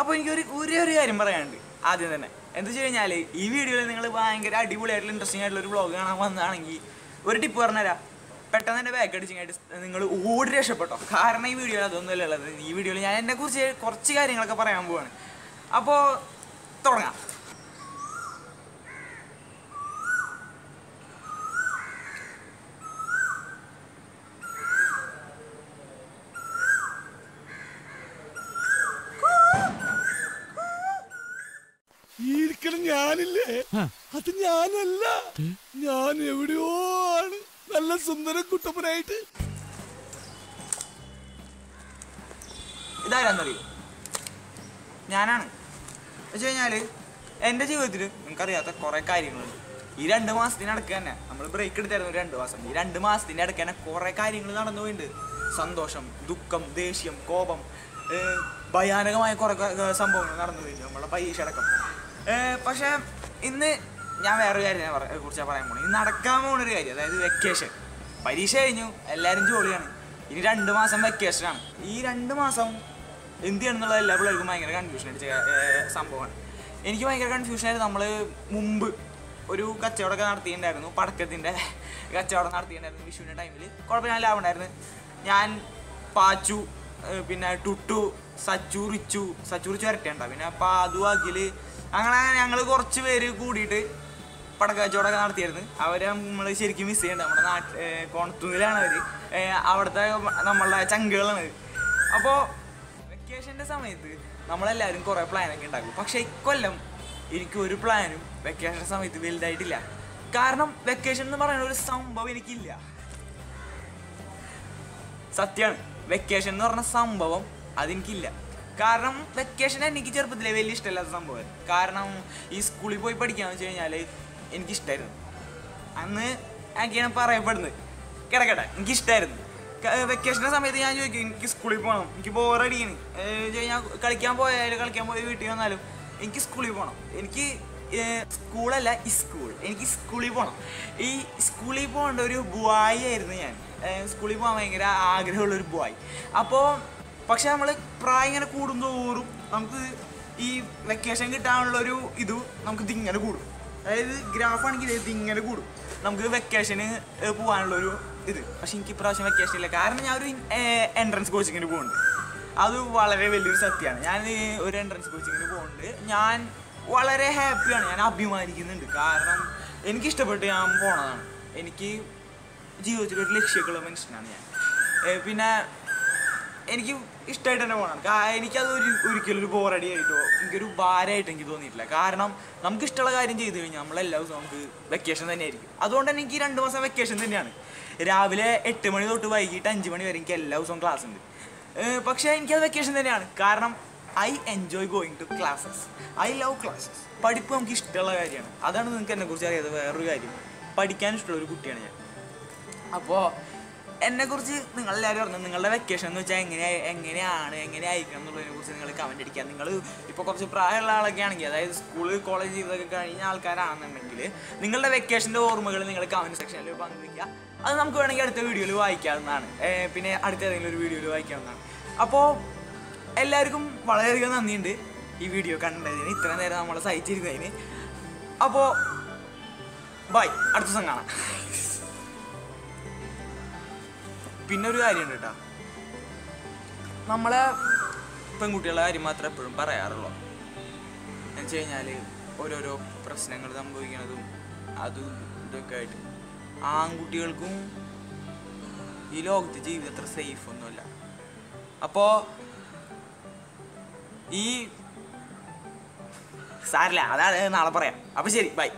അപ്പോൾ എനിക്കൊരു ഒരേ ഒരു കാര്യം പറയാനുണ്ട്. ആദ്യം തന്നെ എന്താ വെച്ച് കഴിഞ്ഞാൽ ഈ വീഡിയോയിൽ നിങ്ങൾ ഭയങ്കര അടിപൊളിയായിട്ടുള്ള ഇൻട്രസ്റ്റിംഗ് ആയിട്ടുള്ള ഒരു വ്ളോഗ് കാണാൻ വന്നതാണെങ്കിൽ ഒരു ടിപ്പ് പറഞ്ഞുതരാം പെട്ടെന്ന് തന്നെ ബാക്ക് അടിച്ചിങ്ങായിട്ട് നിങ്ങൾ ഓടി രക്ഷപ്പെട്ടോ. കാരണം ഈ വീഡിയോയിൽ അതൊന്നുമല്ല ഉള്ളത്. ഈ വീഡിയോയിൽ ഞാൻ എന്നെക്കുറിച്ച് കുറച്ച് കാര്യങ്ങളൊക്കെ പറയാൻ പോവാണ്. അപ്പോൾ തുടങ്ങാം. ഇരിക്കണ ഞാനില്ലേ? അത് ഞാനല്ല. ഞാൻ എവിടെയോ ആണ്. നല്ല സുന്ദര കുട്ടപ്പനായിട്ട്. ഇതാരാന്നറിയോ? ഞാനാണ്. വെച്ച് കഴിഞ്ഞാൽ എന്റെ ജീവിതത്തിൽ നിങ്ങൾക്കറിയാത്ത കുറെ കാര്യങ്ങളുണ്ട്. ഈ രണ്ട് മാസത്തിനടക്ക് തന്നെ നമ്മൾ ബ്രേക്ക് എടുത്തായിരുന്നു ഒരു രണ്ട് മാസം. ഈ രണ്ട് മാസത്തിന്റെ അടക്ക് തന്നെ കുറെ കാര്യങ്ങൾ നടന്നു പോയിട്ടുണ്ട് സന്തോഷം ദുഃഖം ദേഷ്യം കോപം ഏർ ഭയാനകമായ കുറേ സംഭവങ്ങൾ നടന്നു പോയിട്ടുണ്ട് നമ്മളെ പരീക്ഷ അടക്കം പക്ഷേ ഇന്ന് ഞാൻ വേറൊരു കാര്യം ഞാൻ കുറിച്ചാണ് പറയാൻ പോകുന്നത് ഇന്ന് നടക്കാൻ പോകുന്നൊരു കാര്യം അതായത് വെക്കേഷൻ പരീക്ഷ കഴിഞ്ഞു എല്ലാവരും ജോലിയാണ്. ഇനി രണ്ട് മാസം വെക്കേഷനാണ് ഈ രണ്ട് മാസം എന്ത് ചെയ്യണമെന്നുള്ള എല്ലാ പിള്ളേർക്കും ഭയങ്കര കൺഫ്യൂഷൻ അടിച്ച സംഭവമാണ്. എനിക്ക് ഭയങ്കര കൺഫ്യൂഷനായിരുന്നു നമ്മൾ മുമ്പ് ഒരു കച്ചവടമൊക്കെ നടത്തിയിട്ടുണ്ടായിരുന്നു പടക്കത്തിന്റെ കച്ചവടം നടത്തിയിട്ടുണ്ടായിരുന്നു വിഷുവിന്റെ ടൈമിൽ കുഴപ്പമില്ല ലാഭം ഉണ്ടായിരുന്നു. ഞാൻ പാച്ചു പിന്നെ ടുട്ടു സച്ചു റിച്ചു സച്ചു റിച്ചു വരട്ടേണ്ട പിന്നെ പാതു അഖിൽ അങ്ങനെ ഞങ്ങൾ കുറച്ച് പേര് കൂടിയിട്ട് പടക്കച്ചവടമൊക്കെ നടത്തിയായിരുന്നു. അവരെ നമ്മൾ ശരിക്കും മിസ് ചെയ്യുന്നുണ്ട് നമ്മുടെ നാട്ടിൽ കോണത്തൂരിലാണ് അവർ അവിടുത്തെ നമ്മളുടെ ചങ്കുകളാണ് അപ്പോൾ വെക്കേഷന്റെ സമയത്ത് നമ്മളെല്ലാവരും കുറേ പ്ലാനൊക്കെ ഉണ്ടാക്കും. പക്ഷേ ഇക്കൊല്ലം എനിക്ക് ഒരു പ്ലാനും വെക്കേഷൻ സമയത്ത് വലുതായിട്ടില്ല. കാരണം വെക്കേഷൻ എന്ന് പറയുന്ന ഒരു സംഭവം എനിക്കില്ല. സത്യമാണ് വെക്കേഷൻ എന്ന് പറഞ്ഞ സംഭവം അതെനിക്കില്ല. കാരണം വെക്കേഷൻ എനിക്ക് ചെറുപ്പത്തിലെ വലിയ ഇഷ്ടമില്ലാത്ത സംഭവം കാരണം ഈ സ്കൂളിൽ പോയി പഠിക്കാന്ന് വെച്ച് കഴിഞ്ഞാൽ എനിക്കിഷ്ടമായിരുന്നു അന്ന് എനിക്കാണ് പറയപ്പെടുന്നത്. കിടക്കട്ടെ എനിക്കിഷ്ടമായിരുന്നു വെക്കേഷന്റെ സമയത്ത് ഞാൻ ചോദിക്കും എനിക്ക് സ്കൂളിൽ പോകണം എനിക്ക് ബോറടിയാണ് ഞാൻ കളിക്കാൻ പോയാലും കളിക്കാൻ പോയി വീട്ടിൽ വന്നാലും എനിക്ക് സ്കൂളിൽ പോകണം എനിക്ക് സ്കൂളല്ല സ്കൂൾ. എനിക്ക് സ്കൂളിൽ പോകണം ഈ സ്കൂളിൽ പോകേണ്ട ഒരു ബുവായി ആയിരുന്നു ഞാൻ. സ്കൂളിൽ പോകാൻ ഭയങ്കര ആഗ്രഹമുള്ള ഒരു ബുവായി. അപ്പോൾ പക്ഷെ നമ്മൾ പ്രായം ഇങ്ങനെ കൂടുന്തോറും നമുക്ക് ഈ വെക്കേഷൻ കിട്ടാനുള്ള ഒരു ഇത് നമുക്ക് ഇതിങ്ങനെ കൂടും. അതായത് ഗ്രാഫ് ആണെങ്കിൽ ഇത് ഇങ്ങനെ കൂടും. നമുക്ക് വെക്കേഷന് പോകാനുള്ള ഒരു ഇത്. പക്ഷെ എനിക്ക് ഇപ്രാവശ്യം വെക്കേഷൻ ഇല്ല. കാരണം ഞാൻ ഒരു എൻട്രൻസ് കോച്ചിങ്ങിന് പോകുന്നുണ്ട് അത് വളരെ വലിയൊരു സത്യമാണ് ഞാൻ ഒരു എൻട്രൻസ് കോച്ചിങ്ങിന് പോകുന്നുണ്ട് ഞാൻ വളരെ ഹാപ്പിയാണ് ഞാൻ അഭിമാനിക്കുന്നുണ്ട്. കാരണം എനിക്കിഷ്ടപ്പെട്ട് ഞാൻ പോണതാണ്. എനിക്ക് ജീവിതത്തിൽ ഒരു ലക്ഷ്യമൊക്കെയുള്ള മനുഷ്യനാണ് ഞാൻ. പിന്നെ എനിക്ക് ഇഷ്ടമായിട്ട് തന്നെ പോകണം. എനിക്കത് ഒരു ഒരിക്കലും ഒരു ബോറടി ആയിട്ടോ എനിക്കൊരു ഭാരമായിട്ട് എനിക്ക് തോന്നിയിട്ടില്ല. കാരണം നമുക്ക് ഇഷ്ടമുള്ള കാര്യം ചെയ്തു കഴിഞ്ഞാൽ നമ്മളെല്ലാ ദിവസവും നമുക്ക് വെക്കേഷൻ തന്നെയായിരിക്കും. അതുകൊണ്ട് തന്നെ എനിക്ക് രണ്ട് മാസം വെക്കേഷൻ തന്നെയാണ്. രാവിലെ എട്ട് മണി തൊട്ട് വൈകിട്ട് അഞ്ച് മണി വരെ എനിക്ക് എല്ലാ ദിവസവും ക്ലാസ് ഉണ്ട്. പക്ഷേ എനിക്കത് വെക്കേഷൻ തന്നെയാണ്. കാരണം I enjoy going to classes I love classes പഠിപ്പ് നമുക്ക് ഇഷ്ടമുള്ള കാര്യമാണ്. അതാണ് നിങ്ങൾക്ക് എന്നെക്കുറിച്ച് അറിയാതെ വേറൊരു കാര്യം. പഠിക്കാൻ ഇഷ്ടമുള്ള ഒരു കുട്ടിയാണ് ഞാൻ. അപ്പോൾ എന്നെക്കുറിച്ച് നിങ്ങളെല്ലാവരും പറഞ്ഞു നിങ്ങളുടെ വെക്കേഷൻ എന്ന് വെച്ചാൽ എങ്ങനെ എങ്ങനെയാണ് എങ്ങനെ ആയിരിക്കണം എന്നുള്ളതിനെ കുറിച്ച് നിങ്ങൾ കമന്റ് അടിക്കുക. നിങ്ങൾ ഇപ്പോൾ കുറച്ച് പ്രായമുള്ള ആളൊക്കെ ആണെങ്കിൽ അതായത് സ്കൂൾ കോളേജ് ഇതൊക്കെ കഴിഞ്ഞ ആൾക്കാരാണെന്നുണ്ടെങ്കിൽ നിങ്ങളുടെ വെക്കേഷന്റെ ഓർമ്മകൾ നിങ്ങൾ കമന്റ് സെക്ഷനിൽ പങ്കുവയ്ക്കുക. അത് നമുക്ക് വേണമെങ്കിൽ അടുത്ത വീഡിയോയിൽ വായിക്കാവുന്നതാണ്. പിന്നെ അടുത്ത ഏതെങ്കിലും ഒരു വീഡിയോയിൽ വായിക്കാവുന്നതാണ്. അപ്പോൾ എല്ലാവർക്കും വളരെയധികം നന്ദിയുണ്ട് ഈ വീഡിയോ കണ്ടതിന്. ഇത്ര നേരം നമ്മളെ സഹിച്ചിരുന്നതിന്. അപ്പോൾ ബൈ അടുത്ത ദിവസം കാണാം. പിന്നെ ഒരു കാര്യമുണ്ട് കേട്ടോ. നമ്മളെ പെൺകുട്ടികളെ കാര്യം മാത്രമേ എപ്പോഴും പറയാറുള്ളൂ. എന്ന് വെച്ച് കഴിഞ്ഞാൽ ഓരോരോ പ്രശ്നങ്ങൾ സംഭവിക്കുന്നതും അതും ഇതൊക്കെ ആയിട്ട് ആൺകുട്ടികൾക്കും ഈ ലോകത്ത് ജീവിതം അത്ര സേഫ് ഒന്നുമില്ല. അപ്പോ ഈ സാരില്ല അതാണ് നാളെ പറയാം. അപ്പോൾ ശരി ബൈ